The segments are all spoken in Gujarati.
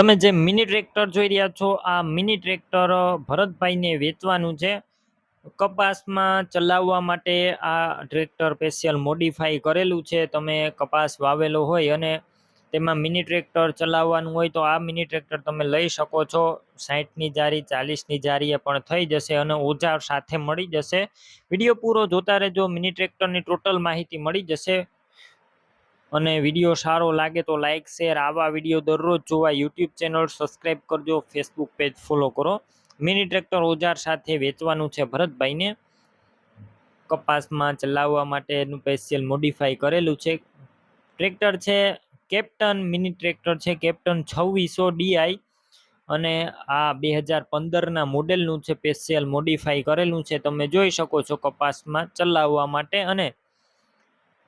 તમે જે મિની ટ્રેક્ટર જોઈ રહ્યા છો, આ મિની ટ્રેક્ટર ભરતભાઈને વેચવાનું છે. કપાસમાં ચલાવવા માટે આ ટ્રેક્ટર સ્પેશિયલ મોડિફાઈ કરેલું છે. તમે કપાસ વાવેલો હોય અને તેમાં મિની ટ્રેક્ટર ચલાવવાનું હોય તો આ મિની ટ્રેક્ટર તમે લઈ શકો છો. સાહીઠની જારી, ચાલીસની જારીએ પણ થઈ જશે અને ઓજાર સાથે મળી જશે. વીડિયો પૂરો જોતા રહેજો. મિની ટ્રેક્ટરની ટોટલ માહિતી મળી જશે. અને વીડિયો સારો લાગે તો લાઇક શેર આવા વીડિયો દરરોજ જોવા યુટ્યુબ ચેનલ સબસ્ક્રાઈબ કરજો ફેસબુક પેજ ફોલો કરો. મિની ટ્રેક્ટર ઓજાર સાથે વેચવાનું છે ભરતભાઈને. કપાસમાં ચલાવવા માટેનું સ્પેશિયલ મોડિફાઈ કરેલું છે. ટ્રેક્ટર છે કેપ્ટન મિની ટ્રેક્ટર છે કેપ્ટન છવ્વીસો ડીઆઈ અને આ બે હજાર પંદરના મોડેલનું છે સ્પેશિયલ મોડિફાઈ કરેલું છે. તમે જોઈ શકો છો કપાસમાં ચલાવવા માટે અને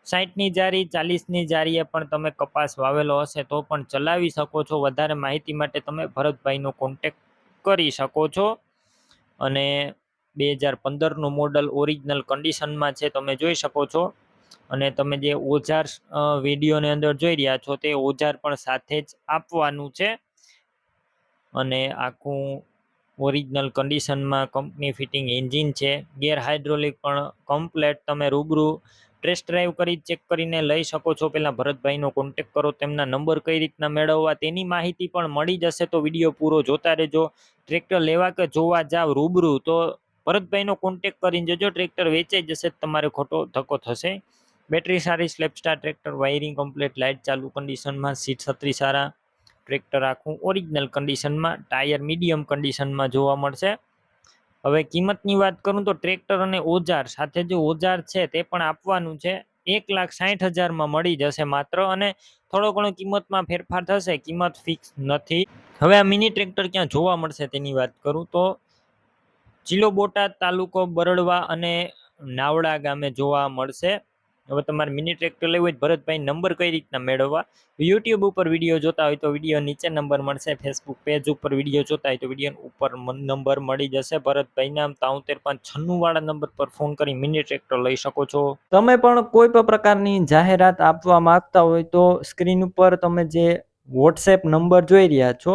સાઠની જારી, ચાલીસની જારીએ પણ તમે કપાસ વાવેલો હશે તો પણ ચલાવી શકો છો. વધારે માહિતી માટે તમે ભરતભાઈનો કોન્ટેક કરી શકો છો. અને બે હજાર પંદરનું મોડલ ઓરિજિનલ કન્ડિશનમાં છે, તમે જોઈ શકો છો. અને તમે જે ઓજાર વિડીયોની અંદર જોઈ રહ્યા છો, તે ઓજાર પણ સાથે જ આપવાનું છે. અને આખું ઓરિજિનલ કન્ડિશનમાં કંપની ફિટિંગ એન્જિન છે. ગેર હાઇડ્રોલિક પણ કમ્પ્લેટ તમે રૂબરૂ ટેસ્ટ ડ્રાઈવ કરી, ચેક કરીને લઈ શકો છો. પહેલાં ભરતભાઈનો કોન્ટેક કરો, તેમના નંબર કઈ રીતના મેળવવા તેની માહિતી પણ મળી જશે. તો વીડિયો પૂરો જોતા રહેજો. ટ્રેક્ટર લેવા કે જોવા જાવ રૂબરૂ, તો ભરતભાઈનો કોન્ટેક કરીને જજો. ટ્રેક્ટર વેચાઈ જશે તમારે ખોટો ધક્કો થશે. બેટરી સારી, સ્લેપસ્ટાર ટ્રેક્ટર, વાયરિંગ કમ્પ્લેટ, લાઇટ ચાલુ, કન્ડિશનમાં સીટ છત્રી સારા. ટ્રેક્ટર આખું ઓરિજિનલ કન્ડિશનમાં ટાયર મીડિયમ કન્ડિશનમાં જોવા મળશે. હવે કિંમતની વાત કરું તો ટ્રેક્ટર અને ઓજાર સાથે જે ઓજાર છે તે પણ આપવાનું છે. એક લાખ સાઠ હજારમાં મળી જશે માત્ર અને થોડો ઘણો કિંમતમાં ફેરફાર થશે, કિંમત ફિક્સ નથી. હવે આ મિની ટ્રેક્ટર ક્યાં જોવા મળશે તેની વાત કરું તો જિલ્લો બોટાદ તાલુકો બરડવા અને નાવડા ગામે જોવા મળશે. હવે તમારે મિની ટ્રેક્ટર લેવું હોય ભરતભાઈ નંબર કઈ રીતના મેળવવા? યુટ્યુબ ઉપર વીડિયો જોતા હોય તો વીડિયો નીચે નંબર મળશે ફેસબુક પેજ ઉપર વીડિયો જોતા હોય તો વીડિયો ઉપર નંબર મળી જશે. ભરતભાઈના તાઉતેર પાંચ છન્નું વાળા નંબર પર ફોન કરી મિની ટ્રેક્ટર લઈ શકો છો. તમે પણ કોઈ પણ પ્રકારની જાહેરાત આપવા માંગતા હોય તો સ્ક્રીન ઉપર તમે જે વોટ્સએપ નંબર જોઈ રહ્યા છો,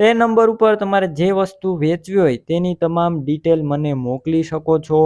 તે નંબર ઉપર તમારે જે વસ્તુ વેચવી હોય તેની તમામ ડિટેલ મને મોકલી શકો છો.